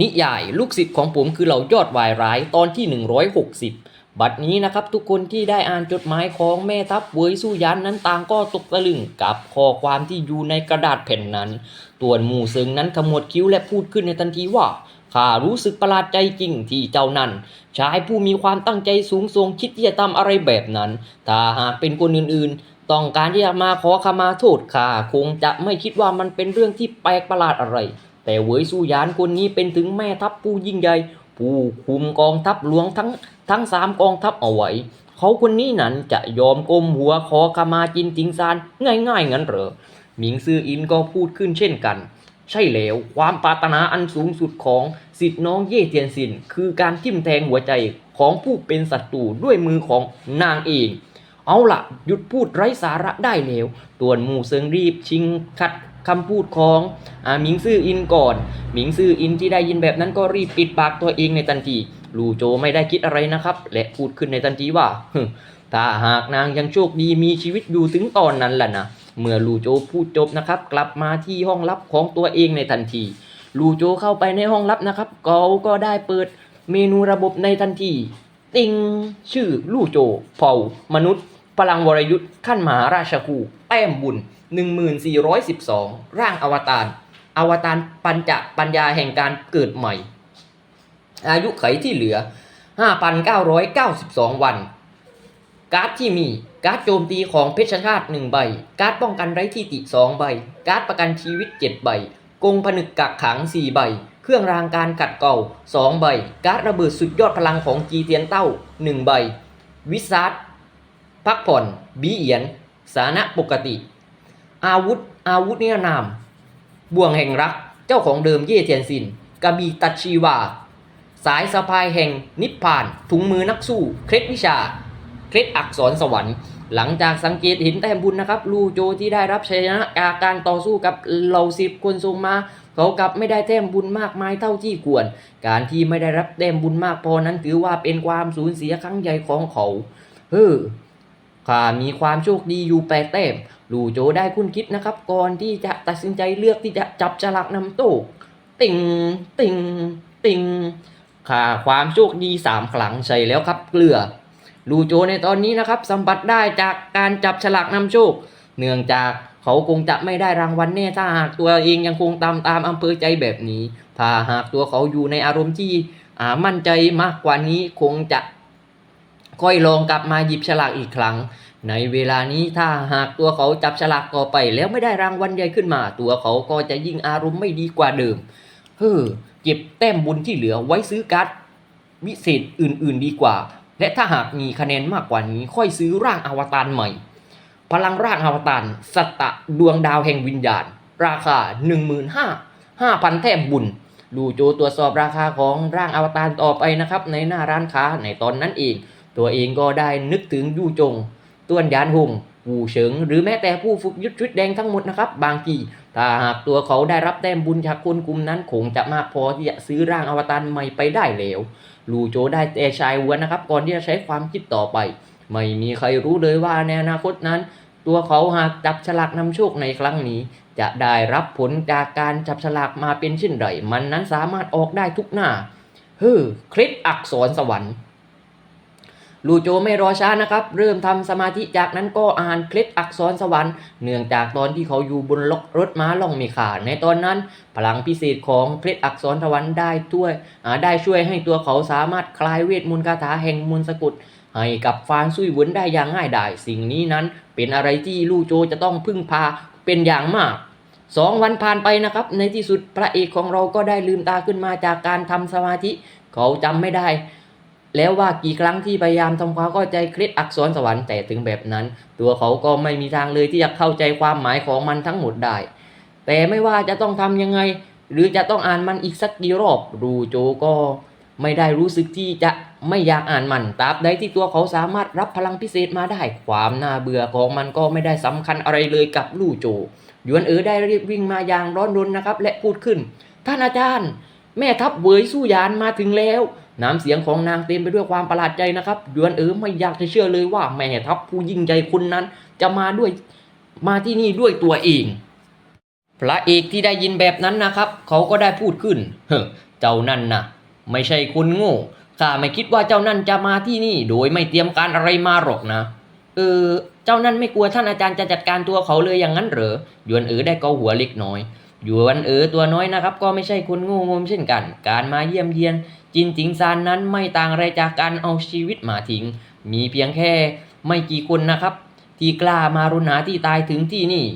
นิยายลูกศิษย์ของผมคือเหล่ายอดวายร้ายตอนที่ 160 บัดนี้นะครับทุกคนที่ได้อ่านจดหมายของแม่ทัพเวยสู้ยันนั้นต่างก็ตกตะลึงกับข้อความที่อยู่ในกระดาษแผ่นนั้น ตัวนหมู่เซิงนั้นขมวดคิ้วและพูดขึ้นในทันทีว่าข้ารู้สึกประหลาดใจจริงที่เจ้านั้นชายผู้มีความตั้งใจสูงส่งคิดที่จะทำอะไรแบบนั้น ถ้าหากเป็นคนอื่นๆ ต้องการที่จะมาขอขมาโทษข้าคงจะไม่คิดว่ามันเป็นเรื่องที่แปลกประหลาดอะไร แต่เหวยสู้ยานคนนี้เป็นถึงแม่ทัพผู้ยิ่งใหญ่ ผู้คุมกองทัพหลวงทั้งทั้งสามกองทัพเอาไว้เขาคนนี้นั้นจะยอมก้มหัวขอขมาจินจิงซานง่ายๆงั้นเหรอหมิงซืออินก็พูดขึ้นเช่นกัน ใช่แล้วความปรารถนาอันสูงสุดของสิทธิ์น้องเย่เทียนซิน คือการทิ่มแทงหัวใจของผู้เป็นศัตรูด้วยมือของนางเองเอาละหยุดพูดไร้สาระได้แล้วตัวนหมู่เซิงรีบชิงขัด คำพูดของอหมิงซื่ออินก่อน หมิงซื่ออินที่ได้ยินแบบนั้นก็รีบปิดปากตัวเองในทันที ลู่โจไม่ได้คิดอะไรนะครับ และพูดขึ้นในทันทีว่าถ้าหากนางยังโชคดีมีชีวิตอยู่ถึงตอนนั้นล่ะนะเมื่อลู่โจพูดจบนะครับ กลับมาที่ห้องลับของตัวเองในทันที ลู่โจเข้าไปในห้องลับนะครับเขาก็ได้เปิดเมนูระบบในทันที ติงชื่อลู่โจเผ่ามนุษย์พลังวรยุทธ์ขั้นมหาราชคูแต้มบุญ 1412 ร่างอวตาร อวตารปัญจปัญญาแห่งการเกิดใหม่ อายุไขที่เหลือ 5,992 วัน การ์ดที่มี การ์ดโจมตีของเพชรชาติ 1 ใบ การ์ดป้องกันไร้ที่ติ 2 ใบ การ์ดประกันชีวิต 7 ใบ กงผนึกกักขัง 4 ใบ เครื่องรางการขัดเก่า 2 ใบ การ์ดระเบิดสุดยอดพลังของจีเทียนเต้า 1 ใบ วิซัตพักผ่อน บีเอียน สานะปกติ อาวุธ อาวุธนิรนาม บ่วงแห่งรัก เจ้าของเดิมเย่เทียนซินกบีตัดชีวา สายสะพายแห่งนิพพาน ถุงมือนักสู้ เคล็ดวิชา เคล็ดอักษรสวรรค์ หลังจากสังเกตเห็นแต้มบุญนะครับ ลูโจที่ได้รับชัยชนะจากการต่อสู้กับเหล่าสิบคนทรงมาเขากลับไม่ได้แต้มบุญมากมายเท่าที่ควร การที่ไม่ได้รับแต้มบุญมากพอนั้นถือว่าเป็นความสูญเสียครั้งใหญ่ของเขา เฮ้อ ข้ามีความโชคดีอยู่แปดแต้มลูโจได้คุ้นคิดนะครับ ก่อนที่จะตัดสินใจเลือกที่จะจับฉลากนำโต้ติงติงติงข้าความโชคดีสามครั้งใช่แล้วครับ เกลือลูโจในตอนนี้นะครับสัมผัสได้จากการจับฉลากนำโชค เนื่องจากเขาคงจะไม่ได้รางวัลแน่ถ้าหากตัวเองยังคงตามตามอำเภอใจแบบนี้ ถ้าหากตัวเขาอยู่ในอารมณ์ที่มั่นใจมากกว่านี้คงจะ ค่อยลองกลับมาหยิบฉลากอีกครั้ง ในเวลานี้ถ้าหากตัวเขาจับฉลากต่อไป แล้วไม่ได้รางวัลใหญ่ขึ้นมา ตัวเขาก็จะยิ่งอารมณ์ไม่ดีกว่าเดิม เฮ้อเก็บแต้มบุญที่เหลือไว้ซื้อการ์ดวิเศษอื่น ๆ ดีกว่า และถ้าหากมีคะแนนมากกว่านี้ค่อยซื้อร่างอวตารใหม่ พลังร่างอวตารสตะดวงดาวแห่งวิญญาณ ราคา 1 5 5,000 แต้มบุญดูโจตรวจสอบราคาของร่างอวตารต่อไปนะครับ ในหน้าร้านค้าในตอนนั้นเอง ตัวเองก็ได้นึกถึงยู่จง ต้วนยานหงวูเฉิง หรือแม้แต่ผู้ฝึกยุทธชุดแดงทั้งหมดนะครับ บางทีถ้าหากตัวเขาได้รับแต้มบุญจากคนกลุ่มนั้นคงจะมากพอที่จะซื้อร่างอวตารใหม่ไปได้แล้วลูโจได้แต่ชายวัวนะครับ ก่อนที่จะใช้ความคิดต่อไป ไม่มีใครรู้เลยว่าในอนาคตนั้น ตัวเขาหากจับฉลากนำโชคในครั้งนี้ จะได้รับผลจากการจับฉลากมาเป็นเช่นไรมันนั้นสามารถออกได้ทุกหน้าเฮ้อคลิปอักษรสวรรค์ ลูโจไม่รอช้านะครับ เริ่มทำสมาธิจากนั้นก็อ่านเคล็ดอักษรสวรรค์เนื่องจากตอนที่เขาอยู่บนรถม้าล่องมีขาในตอนนั้น พลังพิเศษของเคล็ดอักษรสวรรค์ได้ช่วยได้ช่วยให้ตัวเขาสามารถคลายเวทมนต์คาถาแห่งมนต์สะกุดให้กับฟานซุยหวนได้อย่างง่ายดายสิ่งนี้นั้นเป็นอะไรที่ลู่โจจะต้องพึ่งพาเป็นอย่างมากสองวันผ่านไปนะครับ ในที่สุดพระเอกของเราก็ได้ลืมตาขึ้นมาจากการทำสมาธิ เขาจำไม่ได้ แล้วว่ากี่ครั้งที่พยายามทำความเข้าใจเคล็ดอักษรสวรรค์แต่ถึงแบบนั้น ตัวเขาก็ไม่มีทางเลยที่จะเข้าใจความหมายของมันทั้งหมดได้ แต่ไม่ว่าจะต้องทำยังไง หรือจะต้องอ่านมันอีกสักกี่รอบรูโจก็ ไม่ได้รู้สึกที่จะไม่อยากอ่านมันตราบใดที่ตัวเขาสามารถรับพลังพิเศษมาได้ ความน่าเบื่อของมันก็ไม่ได้สำคัญอะไรเลยกับลู่โจยวนเอ๋อได้รีบวิ่งมาอย่างร้อนรนนะครับ และพูดขึ้น ท่านอาจารย์ แม่ทัพเวยสู้ยานมาถึงแล้ว น้ำเสียงของนางเต็มไปด้วยความประหลาดใจนะครับหยวนเอ๋อไม่อยากจะเชื่อเลยว่าแม่ทัพผู้ยิ่งใหญ่คนนั้น จะมาด้วยมาที่นี่ด้วยตัวเอง พระเอกที่ได้ยินแบบนั้นนะครับ เขาก็ได้พูดขึ้น เฮ้เจ้านั่นนะไม่ใช่คนโง่ข้าไม่คิดว่าเจ้านั่นจะมาที่นี่ โดยไม่เตรียมการอะไรมาหรอกนะ เออ เจ้านั่นไม่กลัวท่านอาจารย์จะจัดการตัวเขาเลยอย่างนั้นเหรอหยวนเอ๋อได้เกาหัวเล็กน้อยหยวนเอ๋อตัวน้อยนะครับ ก็ไม่ใช่คนโง่งมเช่นกัน การมาเยี่ยมเยียน จินจิงซานนั้นไม่ต่างอะไรจากการเอาชีวิตมาทิ้ง มีเพียงแค่ไม่กี่คนนะครับ ที่กล้ามารุณาที่ตายถึงที่นี่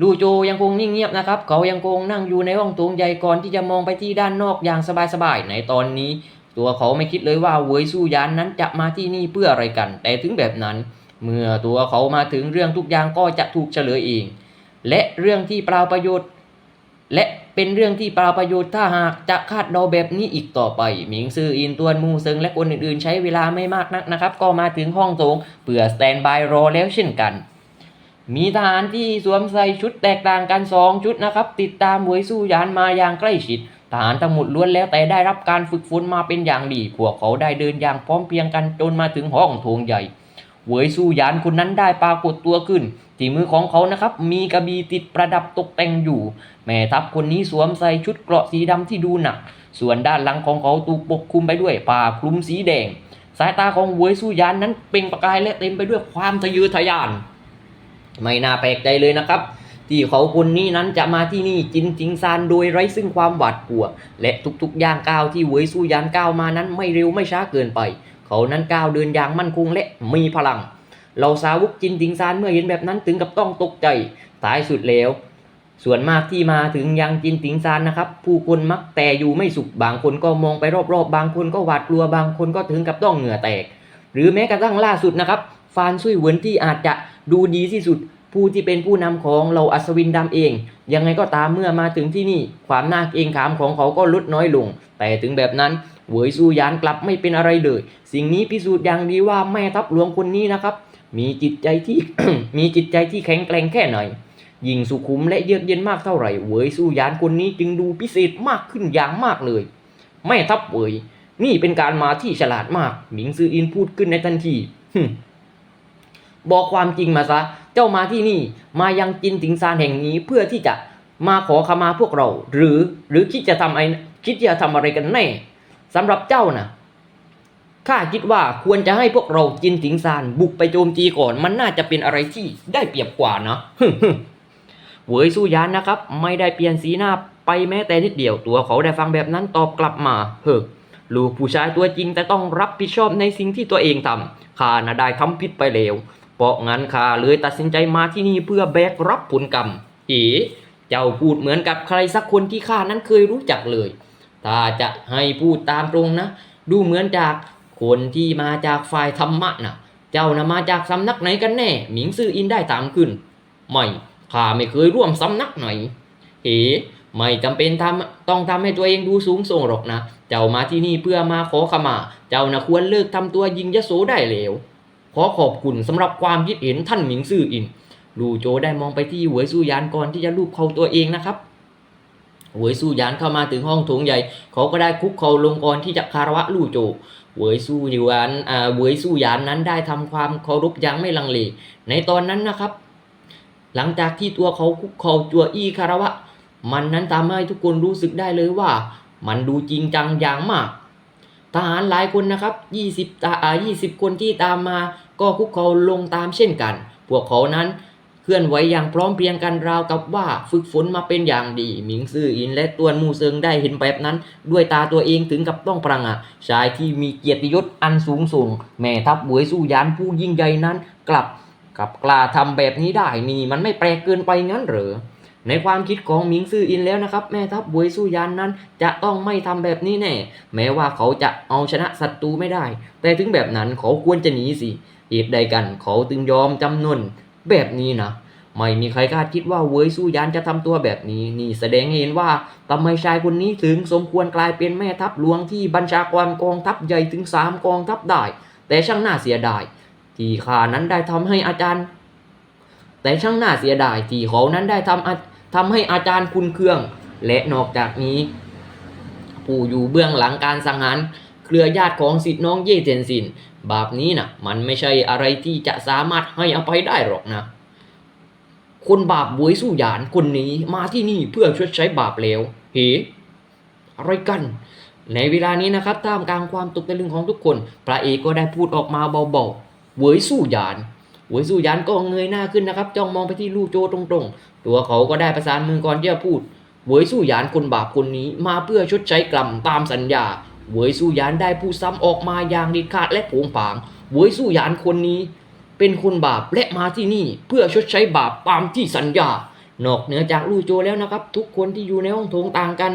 ลู่โจยังคงนิ่งเงียบนะครับ เขายังคงนั่งอยู่ในห้องโถงใหญ่ก่อนที่จะมองไปที่ด้านนอกอย่างสบายๆในตอนนี้ ตัวเขาไม่คิดเลยว่าเวยสู้ยานนั้นจะมาที่นี่เพื่ออะไรกัน แต่ถึงแบบนั้น เมื่อตัวเขามาถึงเรื่องทุกอย่างก็จะถูกเฉลยเองและเรื่องที่เปล่าประโยชน์ และ เป็นเรื่องที่เปล่าประโยชน์ถ้าหากจะคาดเดาแบบนี้อีกต่อไป หมิงซื่ออินตวนมูเซิงและคนอื่นๆ ใช้เวลาไม่มากนักนะครับ ก็มาถึงห้องโถงเพื่อสแตนบายรอแล้วเช่นกัน มีทหารที่สวมใส่ชุดแตกต่างกัน 2 ชุดนะครับ ติดตามหวยสู้ยานมาอย่างใกล้ชิดทหารทั้งหมดล้วนแล้วแต่ได้รับการฝึกฝนมาเป็นอย่างดีพวกเขาได้เดินอย่างพร้อมเพรียงกันจนมาถึงห้องโถงใหญ่เหวยสู้ยานคนนั้นได้ปรากฏตัวขึ้น ที่มือของเขานะครับ มีกระบี่ติดประดับตกแต่งอยู่ แม่ทัพคนนี้สวมใส่ชุดเกราะสีดำที่ดูหนัก ส่วนด้านหลังของเขาถูกปกคลุมไปด้วยผ้าคลุมสีแดง สายตาของเวยสู้ยานนั้นเปล่งประกายและเต็มไปด้วยความทะเยอทะยาน ไม่น่าแปลกใจเลยนะครับ ที่เขาคนนี้นั้นจะมาที่นี่จินจิงซานโดยไร้ซึ่งความหวาดกลัว และทุกๆย่างก้าวที่เวยสู้ยานก้าวมานั้นไม่เร็วไม่ช้าเกินไป เขานั้นก้าวเดินอย่างมั่นคงและมีพลังเราสาวกจินจิงซานเมื่อเห็นแบบนั้นถึงกับต้องตกใจท้ายสุดแล้ว ส่วนมากที่มาถึงยังจินติงซานนะครับ ผู้คนมักแต่อยู่ไม่สุขบางคนก็มองไปรอบๆ บางคนก็หวาดกลัวบางคนก็ถึงกับต้องเหงื่อแตก หรือแม้กระทั่งล่าสุดนะครับ ฟานซุยเหวินที่อาจจะดูดีที่สุด ผู้ที่เป็นผู้นำของเราอัศวินดำเอง ยังไงก็ตามเมื่อมาถึงที่นี่ ความน่าเกรงขามของเขาก็ลดน้อยลง แต่ถึงแบบนั้นเหวยซูยานกลับไม่เป็นอะไรเลย สิ่งนี้พิสูจน์อย่างดีว่าแม่ทัพหลวงคนนี้นะครับ มีจิตใจที่มีจิตใจที่แข็งแกร่งแค่ไหน ยิ่งสุขุมและเยือกเย็นมากเท่าไหร่เวยสู้ยานคนนี้จึงดูพิเศษมากขึ้นอย่างมากเลย แม่ทัพเวยนี่เป็นการมาที่ฉลาดมาก หมิงซืออินพูดขึ้นในทันทีหึบอกความจริงมาซะ เจ้ามาที่นี่ มายังจินติงซานแห่งนี้เพื่อที่จะมาขอขมาพวกเรา หรือหรือคิดจะทำไอคิดจะทำอะไรกันแน่สำหรับเจ้านะข้าคิดว่าควรจะให้พวกเราจินติงซานบุกไปโจมตีก่อน มันน่าจะเป็นอะไรที่ได้เปรียบกว่านะ เวยสู้ยานนะครับ ไม่ได้เปลี่ยนสีหน้าไปแม้แต่นิดเดียวตัวเขาได้ฟังแบบนั้นตอบกลับมา เฮ้อลูกผู้ชายตัวจริงแต่ต้องรับผิดชอบในสิ่งที่ตัวเองทำข้าน่ะได้ทำผิดไปแล้วเพราะงั้นข้าเลยตัดสินใจมาที่นี่เพื่อแบกรับผลกรรม เอ๋เจ้าพูดเหมือนกับใครสักคนที่ข้านั้นเคยรู้จักเลย ถ้าจะให้พูดตามตรงนะ ดูเหมือนจากคนที่มาจากฝ่ายธรรมะนะเจ้านะมาจากสำนักไหนกันแน่ หมิงซื่ออินได้ตามขึ้น ไม่ ข้าไม่เคยร่วมสำนักไหนเอ๋ไม่จำเป็นทำต้องทำให้ตัวเองดูสูงส่งหรอกนะ เจ้ามาที่นี่เพื่อมาขอขมา เจ้านะควรเลิกทำตัวยิงยโสได้แล้วขอขอบคุณสำหรับความคิดเห็นท่านหมิงซื่ออิน ลูโจได้มองไปที่หวยสู้ยานก่อนที่จะลูบเขาตัวเองนะครับหวยสู้ยานเข้ามาถึงห้องโถงใหญ่ เขาก็ได้คุกเข่าลงก่อนที่จะคารวะลู่โจหวยสู้ยานอ่าหวยสู้ยานนั้นได้ทำความเคารพยังไม่ลังเล ในตอนนั้นนะครับ หลังจากที่ตัวเขาคุกเข่าจัวอี้คารวะ มันนั้นทำให้ทุกคนรู้สึกได้เลยว่า มันดูจริงจังอย่างมาก ทหารหลายคนนะครับ 20ตาอ่า20 คนที่ตามมา ก็คุกเข่าลงตามเช่นกัน พวกเขานั้นเคลื่อนไหวอย่างพร้อมเพรียงกันราวกับว่าฝึกฝนมาเป็นอย่างดี หมิงซื่ออินและตวนมูเซิงได้เห็นแบบนั้น ด้วยตาตัวเองถึงกับต้องประงะชายที่มีเกียรติยศอันสูงส่งแม่ทัพบวยสู้ยานผู้ยิ่งใหญ่นั้นกลับ กลับกล้าทำแบบนี้ได้นี่มันไม่แปลกเกินไปงั้นเหรอในความคิดของหมิงซื่ออินแล้วนะครับ แม่ทัพบวยสู้ยานนั้น จะต้องไม่ทำแบบนี้แน่ แม้ว่าเขาจะเอาชนะศัตรูไม่ได้ แต่ถึงแบบนั้นเขาควรจะหนีสิเหตุใดกันเขาจึงยอมจำนนแบบนี้นะไม่มีใครคาดคิดว่าเวยสู้ยานจะทำตัวแบบนี้ นี่แสดงให้เห็นว่าทำไมชายคนนี้ถึงสมควรกลายเป็นแม่ทัพหลวงที่บัญชาการกองทัพใหญ่ถึงสามกองทัพได้ แต่ช่างน่าเสียดาย ที่ข้านั้นได้ทำให้อาจารย์ แต่ช่างน่าเสียดายที่เขานั้นได้ทำอาทำให้อาจารย์คุณเครื่อง และนอกจากนี้ ผู้อยู่เบื้องหลังการสังหารเครือญาติของสิทธิน้องเย่เทียนซินบาปนี้นะมันไม่ใช่อะไรที่จะสามารถให้อภัยได้หรอกนะ คนบาปบวยสู้หยานคนนี้มาที่นี่เพื่อชดใช้บาปแล้วเฮอะไรกัน ในเวลานี้นะครับท่ามกลางความตกตะลึงของทุกคน พระเอกก็ได้พูดออกมาเบาๆ เหวยสู้หยานเหวยสู้หยานก็เงยหน้าขึ้นนะครับ จ้องมองไปที่ลู่โจตรงๆ ตัวเขาก็ได้ประสานมือก่อนที่จะพูดเหวยสู้หยานคนบาปคนนี้มาเพื่อชดใช้กรรมตามสัญญาเหวยสู้หยานได้พูดซ้ำออกมาอย่างด็ดขาดและผงผางเหวยสู้หยานคนนี้ เป็นคนบาปและมาที่นี่เพื่อชดใช้บาปตามที่สัญญานอกเหนือจากลู่โจแล้วนะครับ ทุกคนที่อยู่ในห้องโถงต่างกัน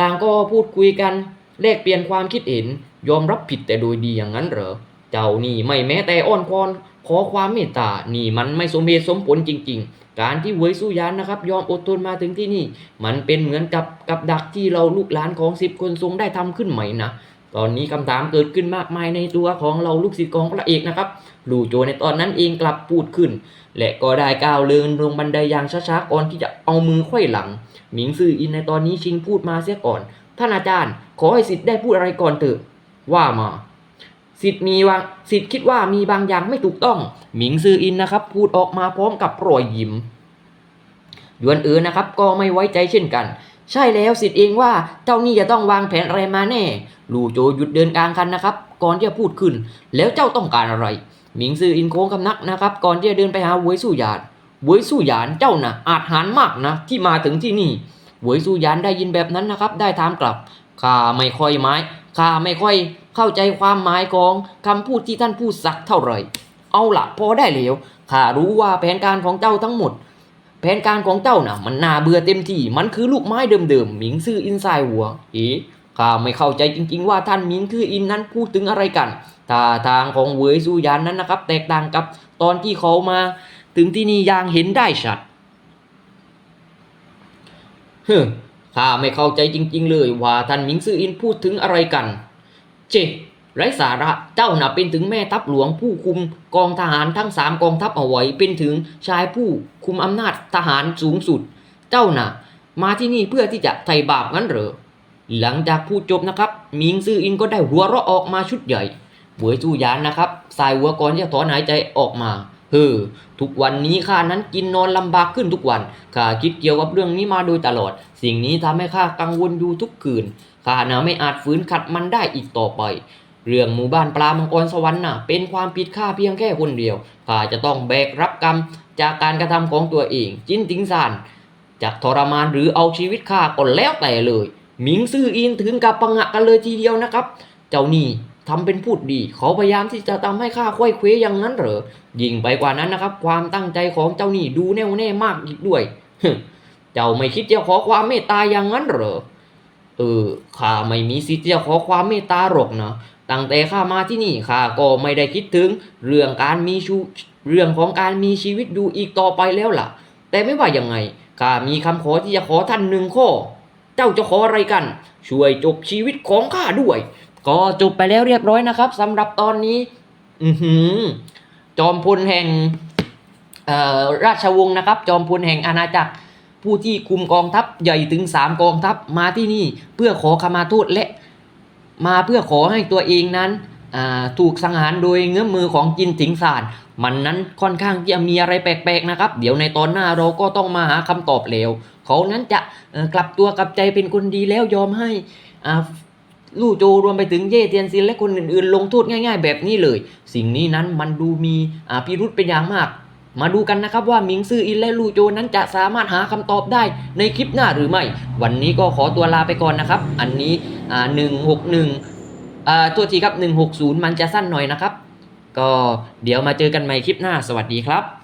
ต่างก็พูดคุยกันแลกเปลี่ยนความคิดเห็นยอมรับผิดแต่โดยดีอย่างนั้นเหรอ เจ้านี่ไม่แม้แต่อ้อนวอนขอความเมตตา นี่มันไม่สมเหตุสมผลจริง ๆ การที่เวยสู้ยานนะครับ ยอมอดทนมาถึงที่นี่ มันเป็นเหมือนกับกับดักที่เราลูกหลานของสิบคนทรงได้ทำขึ้นใหม่นะตอนนี้คำถามเกิดขึ้นมากมายในตัวของเราลูกศิษย์ของพระเอกนะครับลู่โจในตอนนั้นเองกลับพูดขึ้น และก็ได้ก้าวเดินลงบันไดอย่างช้าๆก่อนที่จะเอามือไขว้หลัง หมิงซื่ออินในตอนนี้ชิงพูดมาเสียก่อน ท่านอาจารย์ ขอให้สิทธิ์ได้พูดอะไรก่อนเถอะ ว่ามา สิทธิ์มีว่าสิทธิ์คิดว่ามีบางอย่างไม่ถูกต้อง หมิงซืออินนะครับ พูดออกมาพร้อมกับรอยยิ้มยวนเอ๋อนะครับ ก็ไม่ไว้ใจเช่นกัน ใช่แล้วสิทธิ์เองว่าเจ้านี่จะต้องวางแผนอะไรมาแน่ ลู่โจหยุดเดินกลางคันนะครับ ก่อนที่จะพูดขึ้น แล้วเจ้าต้องการอะไร หมิงซืออินโค้งคำนักนะครับ ก่อนที่จะเดินไปหาเวยสู้หยานเวยสู้หยานเจ้าน่ะอาจหารมากนะ ที่มาถึงที่นี่เวยสู้หยานได้ยินแบบนั้นนะครับ ได้ถามกลับข้าไม่ค่อยไม้ข้าไม่ค่อย เข้าใจความหมายของคำพูดที่ท่านพูดสักเท่าไหร่ เอาละพอได้แล้วข้ารู้ว่าแผนการของเจ้าทั้งหมด แผนการของเจ้าน่ะ มันน่าเบื่อเต็มที่ มันคือลูกไม้เดิมๆหมิงซื่ออินไซหัว เอ๋ข้าไม่เข้าใจจริง ๆ ว่าท่านหมิงคืออินนั้นพูดถึงอะไรกันท่าทางของเวยซูยานนั้นนะครับ แตกต่างกับตอนที่เขามาถึงที่นี่อย่างเห็นได้ชัดเฮ้ข้าไม่เข้าใจจริง ๆ เลยว่าท่านหมิงซื่ออินพูดถึงอะไรกัน เจไร้สาระเจ้าหน่ะเป็นถึงแม่ทัพหลวงผู้คุมกองทหารทั้งสามกองทัพเอาไว้เป็นถึงชายผู้คุมอำนาจทหารสูงสุด เจ้าหน่ะ มาที่นี่เพื่อที่จะไถ่บาปงั้นเหรอหลังจากพูดจบนะครับ มิงซื่ออินก็ได้หัวเราะออกมาชุดใหญ่เหวยจูยานนะครับสายหัวก่อนจะถอนหายใจออกมา เฮ้อทุกวันนี้ข้านั้นกินนอนลำบากขึ้นทุกวันข้าคิดเกี่ยวกับเรื่องนี้มาโดยตลอด สิ่งนี้ทำให้ข้ากังวลอยู่ทุกคืนข้านะไม่อาจฝืนขัดมันได้อีกต่อไป เรื่องหมู่บ้านปลามังกรสวรรค์น่ะ เป็นความผิดข้าเพียงแค่คนเดียวข้าจะต้องแบกรับกรรมจากการกระทำของตัวเอง จินติงซานจะทรมานหรือเอาชีวิตข้าก็แล้วแต่เลย หมิงซื่ออินถึงกับปังะกันเลยทีเดียวนะครับ เจ้านี่ ทำเป็นพูดดี เขาพยายามที่จะทำให้ข้าควยเควอย่างนั้นเหรอ ยิ่งไปกว่านั้นนะครับ ความตั้งใจของเจ้านี่ดูแน่วแน่มากอีกด้วย เจ้าไม่คิดจะขอความเมตตาอย่างนั้นเหรอ เออ ข้าไม่มีสิทธิ์จะขอความเมตตาหรอกนะ ตั้งแต่ข้ามาที่นี่ข้าก็ไม่ได้คิดถึง เรื่องการมีชูเรื่องของการมีชีวิตดูอีกต่อไปแล้วล่ะ แต่ไม่ว่ายังไงข้ามีคำขอที่จะขอท่านหนึ่งข้อ เจ้าจะขออะไรกัน ช่วยจบชีวิตของข้าด้วย ก็จบไปแล้วเรียบร้อยนะครับสำหรับตอนนี้ อือหือ จอมพลแห่งราชวงศ์นะครับ จอมพลแห่งอาณาจักร ผู้ที่คุมกองทัพใหญ่ถึงสามกองทัพมาที่นี่เพื่อขอขมาโทษและมาเพื่อขอให้ตัวเองนั้นถูกสังหารโดยเงื้อมือของจินถิงสารมันนั้นค่อนข้างที่จะมีอะไรแปลกๆนะครับ เดี๋ยวในตอนหน้าเราก็ต้องมาหาคำตอบแล้ว เขานั้นจะกลับตัวกลับใจเป็นคนดีแล้วยอมให้อา ลู่โจรวมไปถึงเย่เทียนซินและคนอื่นๆ ลงโทษง่าย ๆ แบบนี้เลย สิ่งนี้นั้นมันดูมีพิรุษเป็นอย่างมาก มาดูกันนะครับว่าหมิงซื่ออินและลู่โจนั้นจะสามารถหาคำตอบได้ในคลิปหน้าหรือไม่ วันนี้ก็ขอตัวลาไปก่อนนะครับ อันนี้อ่าหนึ่งหกหนึ่งตัวทีครับหนึ่งหกศูนย์มันจะสั้นหน่อยนะครับ ก็เดี๋ยวมาเจอกันใหม่คลิปหน้าสวัสดีครับ